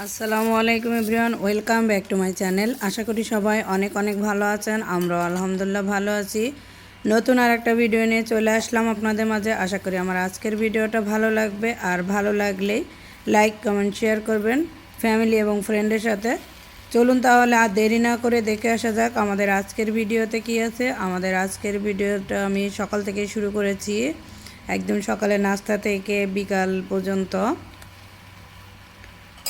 আসসালামু আলাইকুম everyone, welcome back to my channel. আশা করি সবাই অনেক অনেক ভালো আছেন, আমরাও আলহামদুলিল্লাহ ভালো আছি। নতুন আর একটা ভিডিও নিয়ে চলে আসলাম আপনাদের মাঝে। আশা করি আমার আজকের ভিডিওটা ভালো লাগবে। আর ভালো লাগলেই লাইক কমেন্ট শেয়ার করবেন ফ্যামিলি এবং ফ্রেন্ডের সাথে। চলুন তাহলে আর দেরি না করে দেখে আসা যাক আমাদের আজকের ভিডিওতে কি আছে। আমাদের আজকের ভিডিওটা আমি সকাল থেকে শুরু করেছি। একদম সকালে নাস্তা থেকে বিকাল পর্যন্ত।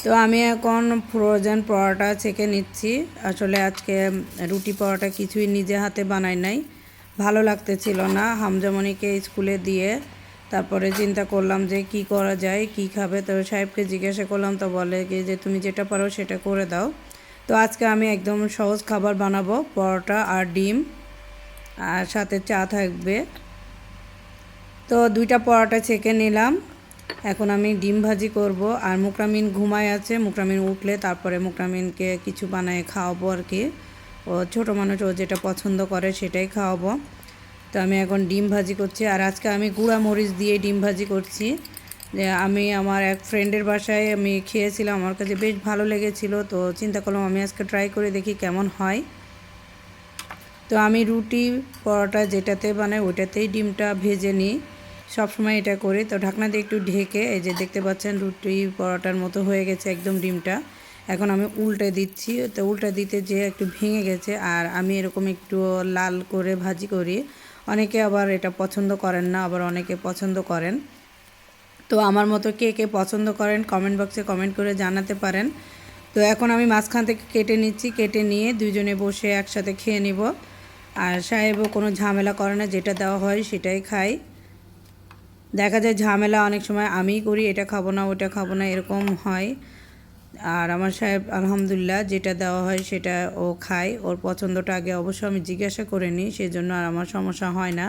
তো আমি এখন ফ্রোজেন পরোটা ছেঁকে নিচ্ছি। আসলে আজকে রুটি পরোটা কিছুই নিজে হাতে বানাই নাই। ভালো লাগতেছিল না। হামজামণিকে স্কুলে দিয়ে তারপরে চিন্তা করলাম যে কি করা যায়, কি খাবে? তো সাহেবকে জিজ্ঞাসা করলাম, তো বলে কি যে তুমি যেটা পারো সেটা করে দাও। তো আজকে আমি একদম সহজ খাবার বানাবো, পরোটা আর ডিম। আর সাথে চা থাকবে। তো দুইটা পরোটা ছেঁকে নিলাম। এখন আমি ডিম ভাজি করব, আর মুকরামিন ঘুমায় আছে, মুকরামিন উঠলে তারপরে মুকরামিনকে কিছু বানায় খাওয়াবো আর কি। ও ছোটো মানুষ, ও যেটা পছন্দ করে সেটাই খাওয়াবো। তো আমি এখন ডিম ভাজি করছি, আর আজকে আমি গুঁড়া মরিচ দিয়ে ডিম ভাজি করছি। যে আমি আমার এক ফ্রেন্ডের বাসায় আমি খেয়েছিলাম, আমার কাছে বেশ ভালো লেগেছিল, তো চিন্তা করলাম আমি আজকে ট্রাই করে দেখি কেমন হয়। তো আমি রুটি, পরোটা যেটাতে বানাই ওইটাতেই ডিমটা ভেজে নিই। সবসময় এটা করি। তো ঢাকনা দিয়ে একটু ঢেকে এই যে দেখতে পাচ্ছেন রুটি পরোটার মতো হয়ে গেছে একদম ডিমটা। এখন আমি উল্টে দিচ্ছি। তো উল্টে দিতে যে একটু ভেঙে গেছে আর আমি এরকম একটু লাল করে ভাজি করি। অনেকে আবার এটা পছন্দ করেন না, আবার অনেকে পছন্দ করেন। তো আমার মতো কে কে পছন্দ করেন কমেন্ট বক্সে কমেন্ট করে জানাতে পারেন। তো এখন আমি মাঝখান থেকে কেটে নিচ্ছি। কেটে নিয়ে দুজনে বসে একসাথে খেয়ে নিব। আর সাহেবও কোনো ঝামেলা করে না, যেটা দেওয়া হয় সেটাই খাই। দেখা যায় ঝামেলা অনেক সময় আমিই করি, এটা খাব না, ওটা খাব না, এরকম হয়। আর আমার সাহেব আলহামদুলিল্লাহ যেটা দেওয়া হয় সেটা ও খায়। ওর পছন্দটা আগে অবশ্য আমি জিজ্ঞাসা করে নিই সেই জন্য আর আমার সমস্যা হয় না।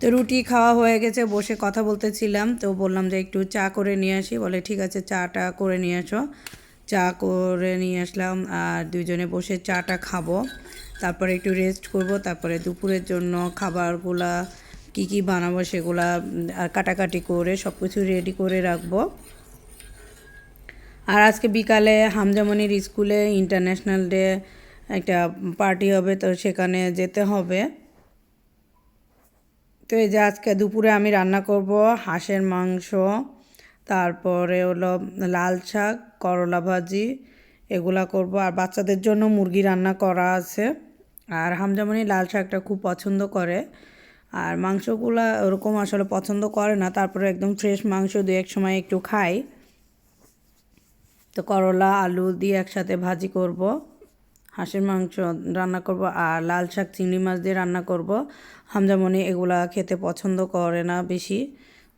তো রুটি খাওয়া হয়ে গেছে, বসে কথা বলতেছিলাম, তো বললাম যে একটু চা করে নিয়ে আসি। বলে, ঠিক আছে, চাটা করে নিয়ে আসো। চা করে নিয়ে আসলাম, আর দুজনে বসে চাটা খাব। তারপরে একটু রেস্ট করব, তারপরে দুপুরের জন্য খাবারগুলা কি কি বানাবো সেগুলা কাটাকাটি করে সব কিছু রেডি করে রাখব। আর আজকে বিকালে হামজামনির স্কুলে ইন্টারন্যাশনাল ডে একটা পার্টি হবে, তো সেখানে যেতে হবে। তো এই যে আজকে দুপুরে আমি রান্না করব হাঁসের মাংস, তারপরে হলো লাল শাক, করলা ভাজি, এগুলা করব। আর বাচ্চাদের জন্য মুরগি রান্না করা আছে। আর হামজামনি লাল শাকটা খুব পছন্দ করে। আর মাংসগুলা ওরকম আসলে পছন্দ করে না, তারপরে একদম ফ্রেশ মাংস দু এক সময় একটু খাই। তো করলা, আলু দিয়ে একসাথে ভাজি করব, হাঁসের মাংস রান্না করব আর লাল শাক, চিংড়ি মাছ দিয়ে রান্না করব। হামজামনি এগুলা খেতে পছন্দ করে না বেশি,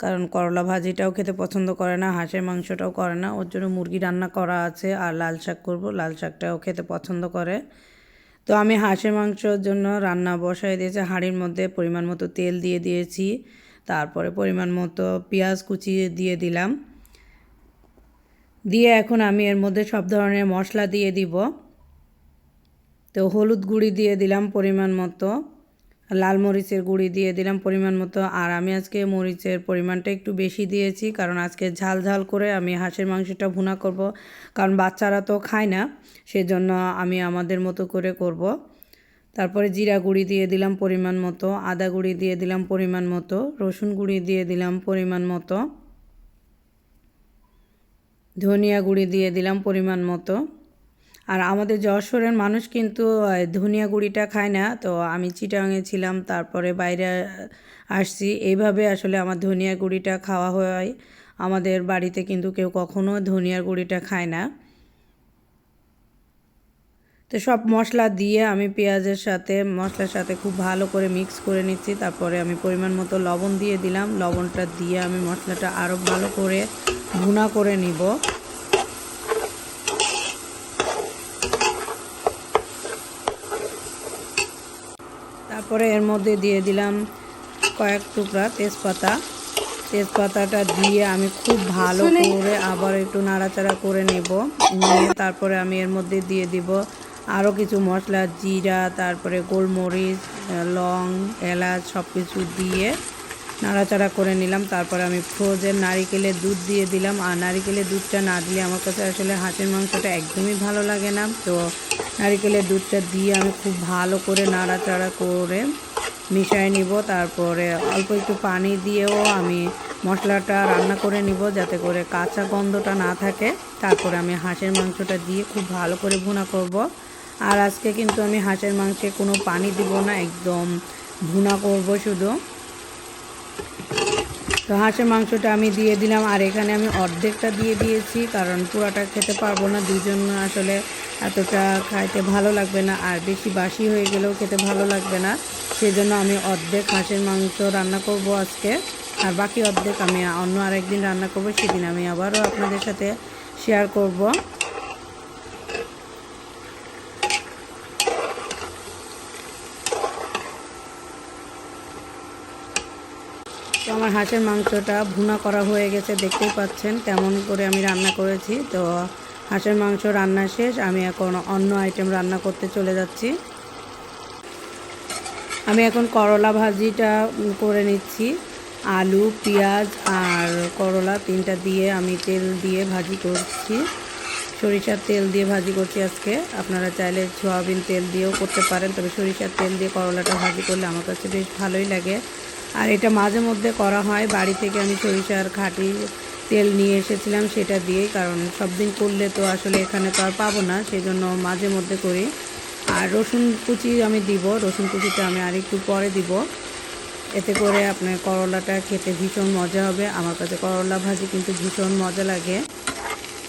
কারণ করলা ভাজিটাও খেতে পছন্দ করে না, হাঁসের মাংসটাও করে না। ওর জন্য মুরগি রান্না করা আছে আর লাল শাক করব, লাল শাকটাও খেতে পছন্দ করে। তো আমি হাঁসের মাংসর জন্য রান্না বসাই দিয়েছি, হাঁড়ির মধ্যে পরিমাণ মতো তেল দিয়ে দিয়েছি, তারপরে পরিমাণ মতো পেঁয়াজ কুচিয়ে দিয়ে দিলাম। দিয়ে এখন আমি এর মধ্যে সব ধরনের মশলা দিয়ে দিব। তো হলুদ গুঁড়ি দিয়ে দিলাম পরিমাণ মতো। লাল মরিচের গুঁড়ি দিয়ে দিলাম পরিমাণ মতো। আর আমি আজকে মরিচের পরিমাণটা একটু বেশি দিয়েছি, কারণ আজকে ঝাল ঝাল করে আমি হাঁসের মাংসটা ভুনা করব। কারণ বাচ্চারা তো খায় না, সেজন্য আমি আমাদের মতো করে করব। তারপরে জিরা গুঁড়ি দিয়ে দিলাম পরিমাণ মতো, আদা গুঁড়ি দিয়ে দিলাম পরিমাণ মতো, রসুন গুঁড়ি দিয়ে দিলাম পরিমাণ মতো, ধনিয়া গুঁড়ি দিয়ে দিলাম পরিমাণ মতো। আর আমাদের যশোরের মানুষ কিন্তু ধনিয়া গুঁড়িটা খায় না। তো আমি চিটাঙে ছিলাম, তারপরে বাইরে আসছি। এইভাবে আসলে আমার ধনিয়া গুঁড়িটা খাওয়া হয়। আমাদের বাড়িতে কিন্তু কেউ কখনো ধনিয়ার গুঁড়িটা খায় না। তো সব মশলা দিয়ে আমি পেঁয়াজের সাথে, মশলার সাথে খুব ভালো করে মিক্স করে নিচ্ছি। তারপরে আমি পরিমাণ মতো লবণ দিয়ে দিলাম। লবণটা দিয়ে আমি মশলাটা আরও ভালো করে ভুনা করে নিব। তারপরে এর মধ্যে দিয়ে দিলাম কয়েক টুকরা তেজপাতা। তেজপাতাটা দিয়ে আমি খুব ভালো করে আবার একটু নাড়াচাড়া করে নেব। নিয়ে তারপরে আমি এর মধ্যে দিয়ে দিব আরও কিছু মশলা জিরা তারপরে গোলমরিচ লং এলাচ সব কিছু দিয়ে নাড়াচাড়া করে নিলাম। তারপরে আমি ফ্রোজেন নারিকেলের দুধ দিয়ে দিলাম। আর নারিকেলের দুধটা না দিলে আমার কাছে আসলে হাঁসের মাংসটা একদমই ভালো লাগে না। তো নারিকেলের দুধটা দিয়ে আমি খুব ভালো করে নাড়াচাড়া করে মিশিয়ে নিব। তারপরে অল্প একটু পানি দিয়েও আমি মশলাটা রান্না করে নিব যাতে করে কাঁচা গন্ধটা না থাকে। তারপরে আমি হাঁসের মাংসটা দিয়ে খুব ভালো করে ভুনা করব। আর আজকে কিন্তু আমি হাঁসের মাংসে কোনো পানি দিব না, একদম ভুনা করব শুধু। তো হাঁসের মাংসটা আমি দিয়ে দিলাম, আর এখানে আমি অর্ধেকটা দিয়ে দিয়েছি, কারণ পুরাটা খেতে পারব না দুজন আসলে এতটা খাইতে ভালো লাগবে না, আর বেশি বাসি হয়ে গেলেও খেতে ভালো লাগবে না। সেই জন্য আমি অর্ধেক হাঁসের মাংস রান্না করব আজকে, আর বাকি অর্ধেক আমি অন্য আরেকদিন রান্না করব, সেদিন আমি আবারও আপনাদের সাথে শেয়ার করব। তো আমার হাঁসের মাংসটা ভুনা করা হয়ে গেছে, দেখতেই পাচ্ছেন কেমন করে আমি রান্না করেছি। তো হাঁসের মাংস রান্না শেষ, আমি এখন অন্য আইটেম রান্না করতে চলে যাচ্ছি। আমি এখন করলা ভাজিটা করে নিচ্ছি। আলু, পেঁয়াজ আর করলা তিনটা দিয়ে আমি তেল দিয়ে ভাজি করছি। সরিষার তেল দিয়ে ভাজি করছি আজকে। আপনারা চাইলে সয়াবিন তেল দিয়েও করতে পারেন, তবে সরিষার তেল দিয়ে করলাটা ভাজি করলে আমার কাছে বেশ ভালোই লাগে। আর এটা মাঝে মধ্যে করা হয়। বাড়ি থেকে আমি সরিষার খাঁটি তেল নিয়ে এসেছিলাম, সেটা দিয়েই, কারণ সব দিন করলে তো আসলে এখানে তো আর পাবো না সেই জন্য মাঝে মধ্যে করি। আর রসুন কুচি আমি দিব, রসুন কুচিটা আমি আর একটু পরে দিব। এতে করে আপনার করলাটা খেতে ভীষণ মজা হবে। আমার কাছে করলা ভাজি কিন্তু ভীষণ মজা লাগে।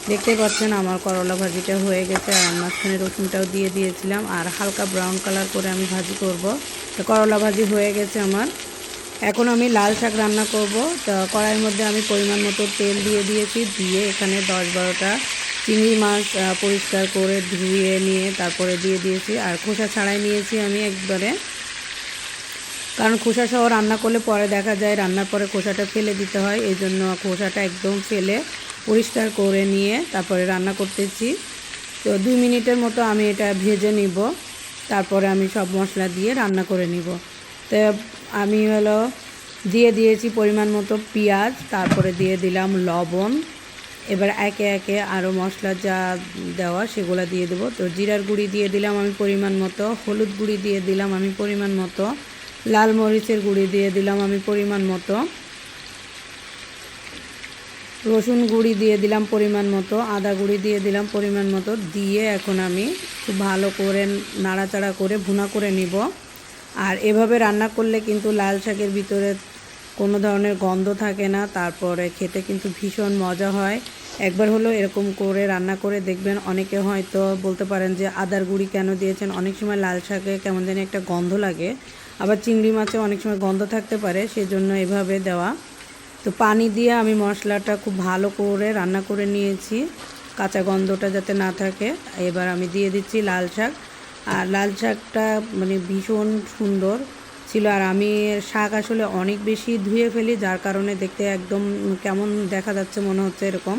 দেখতে পাচ্ছেন আমার করলা ভাজিটা হয়ে গেছে, আর মাঝখানে রসুনটাও দিয়ে দিয়েছিলাম। আর হালকা ব্রাউন কালার করে আমি ভাজি করব। তো করলা ভাজি হয়ে গেছে আমার। এখন আমি লাল শাক রান্না করব। তো কড়াইয়ের মধ্যে আমি পরিমাণ মতো তেল দিয়ে দিয়েছি। দিয়ে এখানে দশ বারোটা চিংড়ি মাছ পরিষ্কার করে ধুয়ে নিয়ে তারপরে দিয়ে দিয়েছি। আর খোসা ছাড়াই নিয়েছি আমি একবারে। কারণ খোসা সহ রান্না করলে পরে দেখা যায় রান্নার পরে খোসাটা ফেলে দিতে হয়। এই জন্য খোসাটা একদম ফেলে পরিষ্কার করে নিয়ে তারপরে রান্না করতেছি। তো দুই মিনিটের মতো আমি এটা ভেজে নিব। তারপরে আমি সব মশলা দিয়ে রান্না করে নিব। তো আমি হলো দিয়ে দিয়েছি পরিমাণ মতো পেঁয়াজ, তারপরে দিয়ে দিলাম লবণ। এবার একে একে আরও মশলা যা দেওয়া সেগুলো দিয়ে দেবো। তো জিরার গুঁড়ি দিয়ে দিলাম আমি পরিমাণ মতো, হলুদ গুঁড়ি দিয়ে দিলাম আমি পরিমাণ মতো, লাল মরিচের গুঁড়ি দিয়ে দিলাম আমি পরিমাণ মতো, রসুন গুঁড়ি দিয়ে দিলাম পরিমাণ মতো, আদা গুঁড়ি দিয়ে দিলাম পরিমাণ মতো। দিয়ে এখন আমি খুব ভালো করে নাড়াচাড়া করে ভুনা করে নিব। আর এভাবে রান্না করলে কিন্তু লাল শাকের ভিতরে কোনো ধরনের গন্ধ থাকে না, তারপরে খেতে কিন্তু ভীষণ মজা হয়। একবার হলো এরকম করে রান্না করে দেখবেন, অনেকে হয়তো বলতে পারেন যে আদার গুঁড়ি কেন দিয়েছেন? অনেক সময় লাল শাকে কেমন জানি একটা গন্ধ লাগে, আবার চিংড়ি মাছে অনেক সময় গন্ধ থাকতে পারে, সেজন্য এভাবে দেওয়া। তো পানি দিয়ে আমি মশলাটা খুব ভালো করে রান্না করে নিয়েছি, কাঁচা গন্ধটা যাতে না থাকে। এবার আমি দিয়ে দিচ্ছি লাল শাক। আর লাল শাকটা মানে ভীষণ সুন্দর ছিল। আর আমি শাক আসলে অনেক বেশি ধুয়ে ফেলি, যার কারণে দেখতে একদম কেমন দেখা যাচ্ছে মনে হচ্ছে এরকম।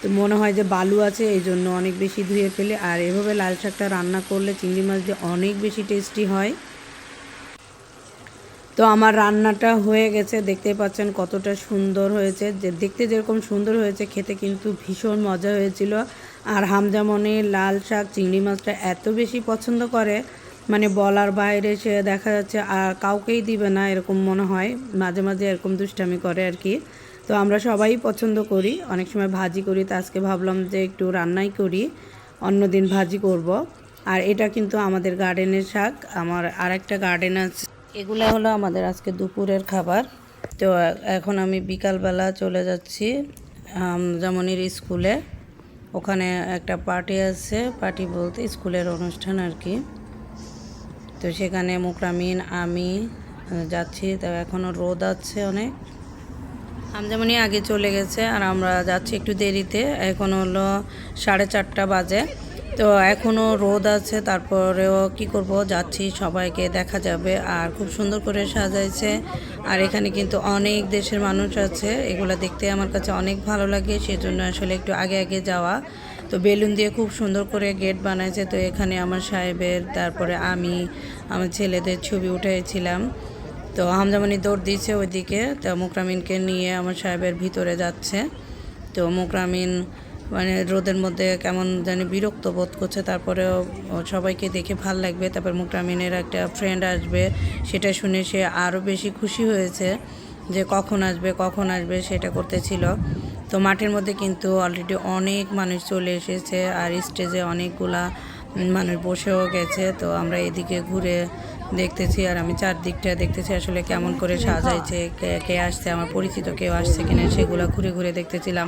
তো মনে হয় যে বালু আছে, এই জন্য অনেক বেশি ধুয়ে ফেলি। আর এভাবে লাল শাকটা রান্না করলে চিংড়ি মাছ দিয়ে অনেক বেশি টেস্টি হয়। তো আমার রান্নাটা হয়ে গেছে। দেখতে পাচ্ছেন কতটা সুন্দর হয়েছে। যে দেখতে যেরকম সুন্দর হয়েছে, খেতে কিন্তু ভীষণ মজা হয়েছিল। আর হামজামনে লাল শাক, চিংড়ি মাছটা এত বেশি পছন্দ করে মানে বলার বাইরে সে দেখা যাচ্ছে আর কাউকেই দিবে না এরকম মনে হয়। মাঝে মাঝে এরকম দুষ্টামি করে আর কি। তো আমরা সবাই পছন্দ করি, অনেক সময় ভাজি করি, তো আজকে ভাবলাম যে একটু রান্নাই করি, অন্য দিন ভাজি করব। আর এটা কিন্তু আমাদের গার্ডেনের শাক, আমার আর একটা গার্ডেন আছে। এগুলো হলো আমাদের আজকে দুপুরের খাবার। তো এখন আমি বিকালবেলা চলে যাচ্ছি যেমনই স্কুলে। ওখানে একটা পার্টি আছে, পার্টি বলতে স্কুলের অনুষ্ঠান আর কি। তো সেখানে মুকরামিন, আমি যাচ্ছি। তো এখনও রোদ আছে অনেক। আমজামনি আগে চলে গেছে আর আমরা যাচ্ছি একটু দেরিতে। এখন হলো সাড়ে চারটা বাজে। তো এখনও রোদ আছে, তারপরেও কি করব? যাচ্ছি, সবাইকে দেখা যাবে। আর খুব সুন্দর করে সাজাইছে। আর এখানে কিন্তু অনেক দেশের মানুষ আছে। এগুলো দেখতে আমার কাছে অনেক ভালো লাগে, সেজন্য আসলে একটু আগে আগে যাওয়া। তো বেলুন দিয়ে খুব সুন্দর করে গেট বানাইছে। তো এখানে আমার সাহেবের, তারপরে আমি, আমার ছেলেদের ছবি উঠাইছিলাম। তো তো হামজামানি দৌড় দিয়েছে ওইদিকে। তো মুকরামিনকে নিয়ে আমার সাহেবের ভিতরে যাচ্ছে। তো মুকরামিন মানে রোদের মধ্যে কেমন জানি বিরক্ত বোধ করছে, তারপরেও সবাইকে দেখে ভালো লাগবে, তারপর মুকরামিনের একটা ফ্রেন্ড আসবে, সেটা শুনে সে আরও বেশি খুশি হয়েছে যে কখন আসবে কখন আসবে সেটা করতেছিল তো মাঠের মধ্যে কিন্তু অলরেডি অনেক মানুষ চলে এসেছে আর স্টেজে অনেকগুলা মানুষ বসেও গেছে। তো আমরা এদিকে ঘুরে দেখতেছি আর আমি চারদিকটা দেখতেছি আসলে কেমন করে সাজাইছে, কে কে আসছে, আমার পরিচিত কেউ আসছে কিনা সেগুলো ঘুরে ঘুরে দেখতেছিলাম।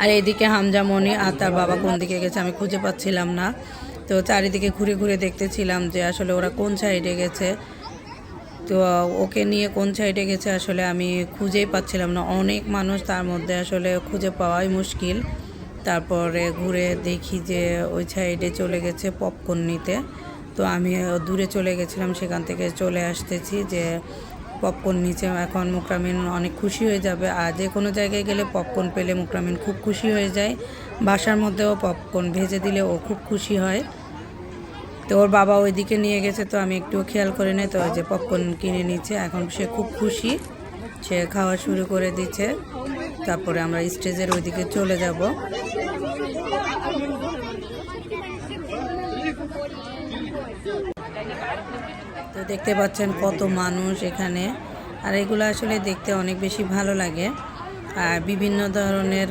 আর এদিকে হামজা মনি আর তার বাবা কোন দিকে গেছে আমি খুঁজে পাচ্ছিলাম না। তো চারিদিকে ঘুরে ঘুরে দেখতেছিলাম যে আসলে ওরা কোন সাইডে গেছে। তো ওকে নিয়ে কোন সাইডে গেছে আসলে আমি খুঁজেই পাচ্ছিলাম না। অনেক মানুষ তার মধ্যে আসলে খুঁজে পাওয়াই মুশকিল। তারপরে ঘুরে দেখি যে ওই সাইডে চলে গেছে পপকর্ন নিতে। তো আমি দূরে চলে গেছিলাম, সেখান থেকে চলে আসতেছি যে পপকর্ন নিচে এখন মুকরামিন অনেক খুশি হয়ে যাবে। আর যে কোনো জায়গায় গেলে পপকর্ন পেলে মুকরামিন খুব খুশি হয়ে যায়। বাসার মধ্যেও পপকর্ন ভেজে দিলে ও খুব খুশি হয়। তো ওর বাবা ওইদিকে নিয়ে গেছে, তো আমি একটু খেয়াল করে নেই। তো যে পপকর্ন কিনে নিচ্ছে, এখন সে খুব খুশি। সে খাওয়া শুরু করে দিচ্ছে। তারপরে আমরা স্টেজের ওইদিকে চলে যাব তো দেখতে পাচ্ছেন কত মানুষ এখানে। আর এগুলো আসলে দেখতে অনেক বেশি ভালো লাগে। আর বিভিন্ন ধরনের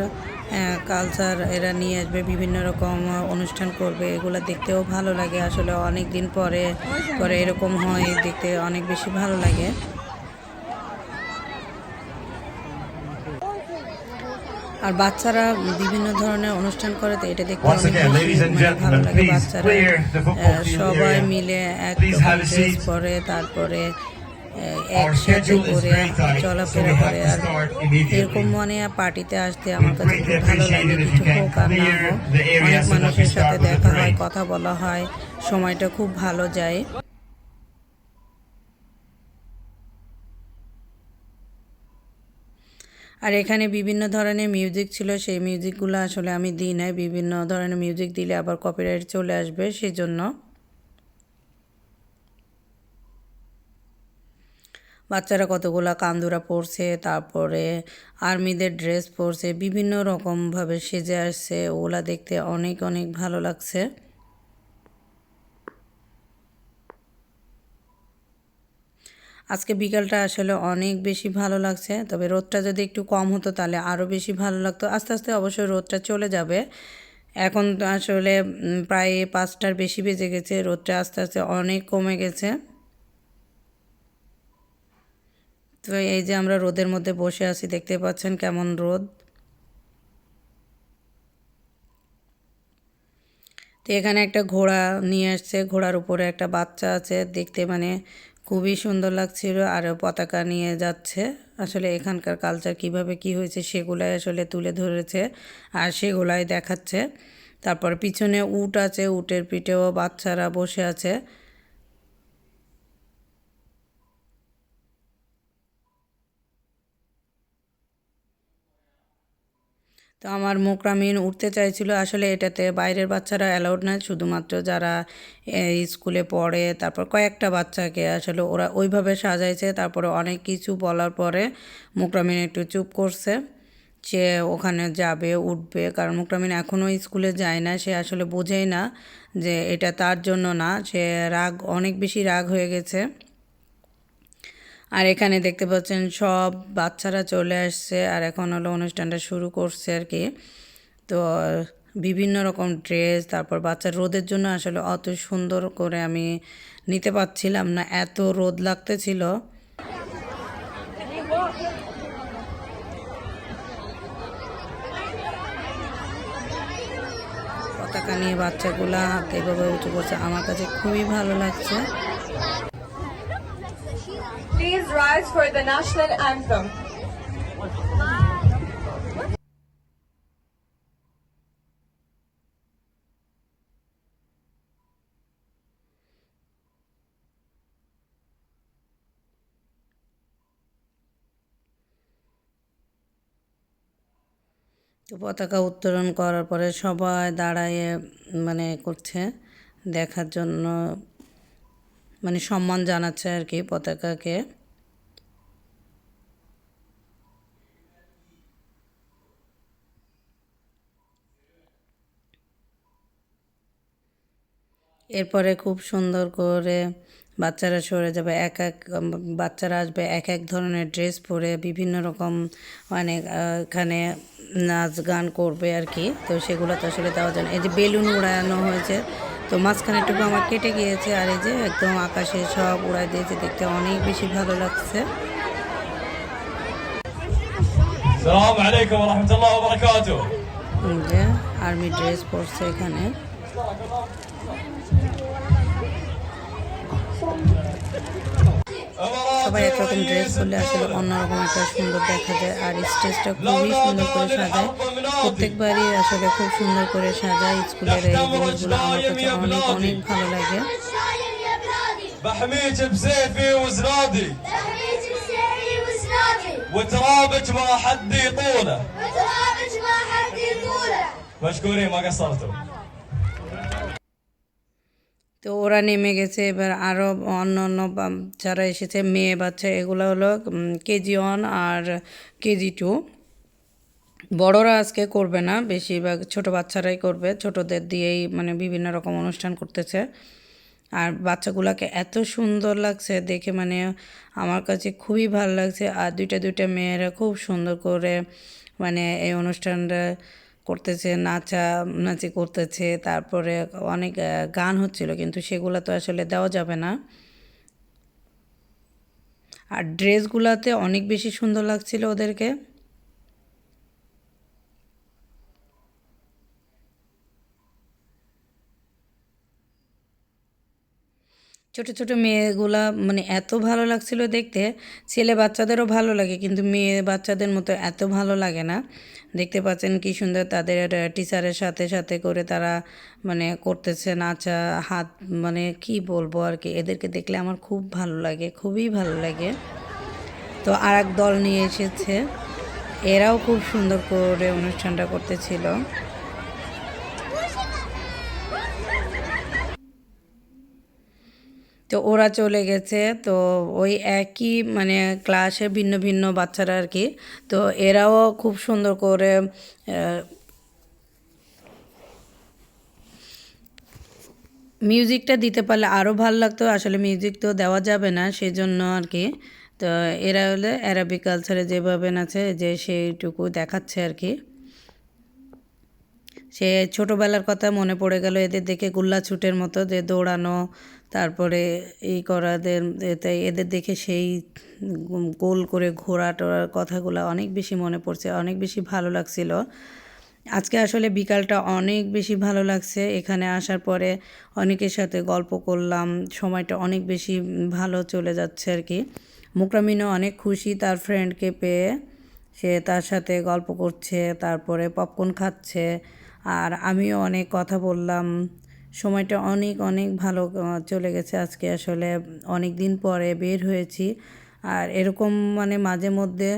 কালচার এরা নিয়ে আসবে, বিভিন্ন রকম অনুষ্ঠান করবে, এগুলো দেখতেও ভালো লাগে। আসলে অনেক দিন পরে পরে এরকম হয়, দেখতে অনেক বেশি ভালো লাগে। আর বাচ্চারা বিভিন্ন ধরনের অনুষ্ঠান করে তো এটা দেখতে ভালো লাগে বাচ্চারা সবাই মিলে একসাথে পরে তারপরে একসাথে করে চলাফেরা করে। আর এরকম মনে পার্টিতে আসতে আমার কাছে খুব ভালো লাগে কিছু হোক না হোক। অনেক মানুষের সাথে দেখা হয় কথা বলা হয় সময়টা খুব ভালো যায়। আর এখানে বিভিন্ন ধরনের মিউজিক ছিল, সেই মিউজিকগুলো আসলে আমি দিই নাই। বিভিন্ন ধরনের মিউজিক দিলে আবার কপিরাইট চলে আসবে সেজন্য। বাচ্চারা কতগুলা কান্দুরা পরছে, তারপরে আর্মিদের ড্রেস পরছে, বিভিন্ন রকমভাবে সেজে আসছে, ওগুলা দেখতে অনেক অনেক ভালো লাগছে। আজকে বিকালটা আসলে অনেক বেশি ভালো লাগছে। তবে রোদটা যদি একটু কম হতো তাহলে আরও বেশি ভালো লাগতো। আস্তে আস্তে অবশ্যই রোদটা চলে যাবে। এখন আসলে প্রায় পাঁচটার বেশি বেজে গেছে। রোদটা আস্তে আস্তে অনেক কমে গেছে। তো এই যে আমরা রোদের মধ্যে বসে আছি, দেখতে পাচ্ছেন কেমন রোদ। তো এখানে একটা ঘোড়া নিয়ে আসছে। ঘোড়ার উপরে একটা বাচ্চা আছে। দেখতে মানে খুবই সুন্দর লাগছিল আর পতাকা নিয়ে যাচ্ছে। আসলে এখানকার কালচার কীভাবে কি হয়েছে সেগুলাই আসলে তুলে ধরেছে আর সেগুলাই দেখাচ্ছে। তারপর পিছনে উট আছে, উটের পিঠেও বাচ্চারা বসে আছে। তো আমার মোকরামিন উঠতে চাইছিল। আসলে এটাতে বাইরের বাচ্চারা অ্যালাউড নয় শুধুমাত্র যারা স্কুলে পড়ে, তারপর কয়েকটা বাচ্চাকে আসলে ওরা ওইভাবে সাজাইছে। তারপরে অনেক কিছু বলার পরে মোকরামিন একটু চুপ করছে সে ওখানে যাবে, উঠবে। কারণ মোকরামিন এখনও স্কুলে যায় না, সে আসলে বোঝেই না যে এটা তার জন্য না, সে রাগ, অনেক বেশি রাগ হয়ে গেছে। আর এখানে দেখতে পাচ্ছেন সব বাচ্চারা চলে আসছে আর এখন হলো অনুষ্ঠানটা শুরু করছে আর কি। তো, বিভিন্ন রকম ড্রেস, তারপর বাচ্চার রোদের জন্য আসলে অত সুন্দর করে আমি নিতে পারছিলাম না, এত রোদ লাগতেছিল। পতাকা নিয়ে বাচ্চাগুলা হাতে এভাবে উঁচু করছে, আমার কাছে খুবই ভালো লাগছে। Please rise for the national anthem. পতাকা উত্তোলন করার পরে সবাই দাঁড়ায় মানে করছে দেখার জন্য মানে সম্মান জানাচ্ছে আর কি পতাকাকে। এরপরে খুব সুন্দর করে বাচ্চারা সরে যাবে, এক এক বাচ্চারা আসবে, এক এক ধরনের ড্রেস পরে বিভিন্ন রকম মানে এখানে নাচ গান করবে আর কি। তো সেগুলো তো আসলে দেওয়া যায় এই যে বেলুন উড়ানো হয়েছে তো মাঝখানে টুকু আমার কেটে গিয়েছে আর এই যে একদম আকাশে সব উড়াই দিয়েছে দেখতে অনেক বেশি ভালো লাগছে। আর্মি ড্রেস পরছে এখানে। সবাই একরকম ড্রেস করলে আসলে অন্যরকম একটা সুন্দর দেখা যায় আর স্টেজটা খুবই সুন্দর করে সাজায়। প্রত্যেকবারই আসলে খুব সুন্দর করে সাজায় স্কুলের এই জিনিসগুলো আমার কাছে অনেক অনেক ভালো লাগে شايل يا بلادي بحميك بسيفي وزنادي تحميك بسيري وسنادي وترابك ما حد يطوله وترابك ما حد يطوله مشكورين ما قصرتوا তো ওরা নেমে গেছে এবার আরও অন্য অন্য বা- যারা এসেছে মেয়ে বাচ্চা এগুলো হলো কেজি ওয়ান আর কেজি টু বড়রা আজকে করবে না, বেশিরভাগ ছোট বাচ্চারাই করবে, ছোটদের দিয়েই মানে বিভিন্ন রকম অনুষ্ঠান করতেছে। আর বাচ্চাগুলোকে এত সুন্দর লাগছে দেখে মানে আমার কাছে খুবই ভালো লাগছে। আর দুইটা দুইটা মেয়েরা খুব সুন্দর করে মানে এই অনুষ্ঠানটা করতেছে, নাচা, নাচি করতেছে। তারপরে অনেক গান হচ্ছিল, কিন্তু সেগুলো তো আসলে দেওয়া যাবে না। আর ড্রেসগুলোতে অনেক বেশি সুন্দর লাগছিল ওদেরকে। ছোট ছোট মেয়েগুলা মানে এত ভালো লাগছিল দেখতে। ছেলে বাচ্চাদেরও ভালো লাগে, কিন্তু মেয়ে বাচ্চাদের মতো এত ভালো লাগে না। দেখতে পাচ্ছেন কি সুন্দর তাদের টিচারের সাথে সাথে করে তারা মানে করতেছে নাচা, হাত মানে কি বলব আর কি, এদেরকে দেখলে আমার খুব ভালো লাগে, খুবই ভালো লাগে। তো আর দল নিয়ে এসেছে, এরাও খুব সুন্দর করে অনুষ্ঠানটা করতেছিল। তো ওরা চলে গেছে। তো ওই একই মানে ক্লাসে ভিন্ন ভিন্ন বাচ্চারা আর কি। তো এরাও খুব সুন্দর করে মিউজিকটা দিতে পারলে আরও ভালো লাগতো। আসলে মিউজিক তো দেওয়া যাবে না সেই জন্য আর কি। তো এরা হলে অ্যারাবিক কালচারে যেভাবে নাচে, যে সেইটুকু দেখাচ্ছে আর কি। সে ছোটোবেলার কথা মনে পড়ে গেল এদের দেখে গুল্লা ছুটের মতো যে দৌড়ানো তারপরে এই করাদের এদের দেখে সেই গোল করে ঘোরা টোরার কথাগুলো অনেক বেশি মনে পড়ছে, অনেক বেশি ভালো লাগছিল। আজকে আসলে বিকালটা অনেক বেশি ভালো লাগছে, এখানে আসার পরে অনেকের সাথে গল্প করলাম, সময়টা অনেক বেশি ভালো চলে যাচ্ছে আর কি। মুকরামিনও অনেক খুশি তার ফ্রেন্ডকে পেয়ে, সে তার সাথে গল্প করছে, তারপরে পপকর্ন খাচ্ছে, আর আমিও অনেক কথা বললাম। সময়টা অনেক অনেক ভালো চলে গেছে আজকে আসলে। অনেক দিন পরে বের হয়েছি। আর এরকম মানে মাঝে মধ্যে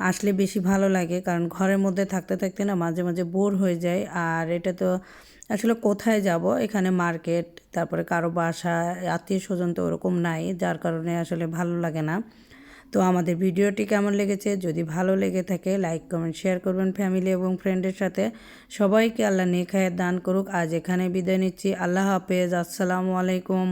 আসলে বেশি ভালো লাগে, কারণ ঘরের মধ্যে থাকতে থাকতে না মাঝে মাঝে বোর হয়ে যায়। আর এটা তো আসলে কোথায় যাব? এখানে মার্কেট, তারপরে কারও বাসা, আত্মীয় স্বজন তো ওরকম নাই, যার কারণে আসলে ভালো লাগে না। তো আমাদের ভিডিওটি কেমন লেগেছে? যদি ভালো লেগে থাকে লাইক কমেন্ট শেয়ার করবেন ফ্যামিলি এবং ফ্রেন্ডের সাথে। সবাইকে আল্লাহ নেখায়ের দান করুক। আজ এখানে বিদায় নিচ্ছি। আল্লাহ হাফেজ। আসসালামু আলাইকুম।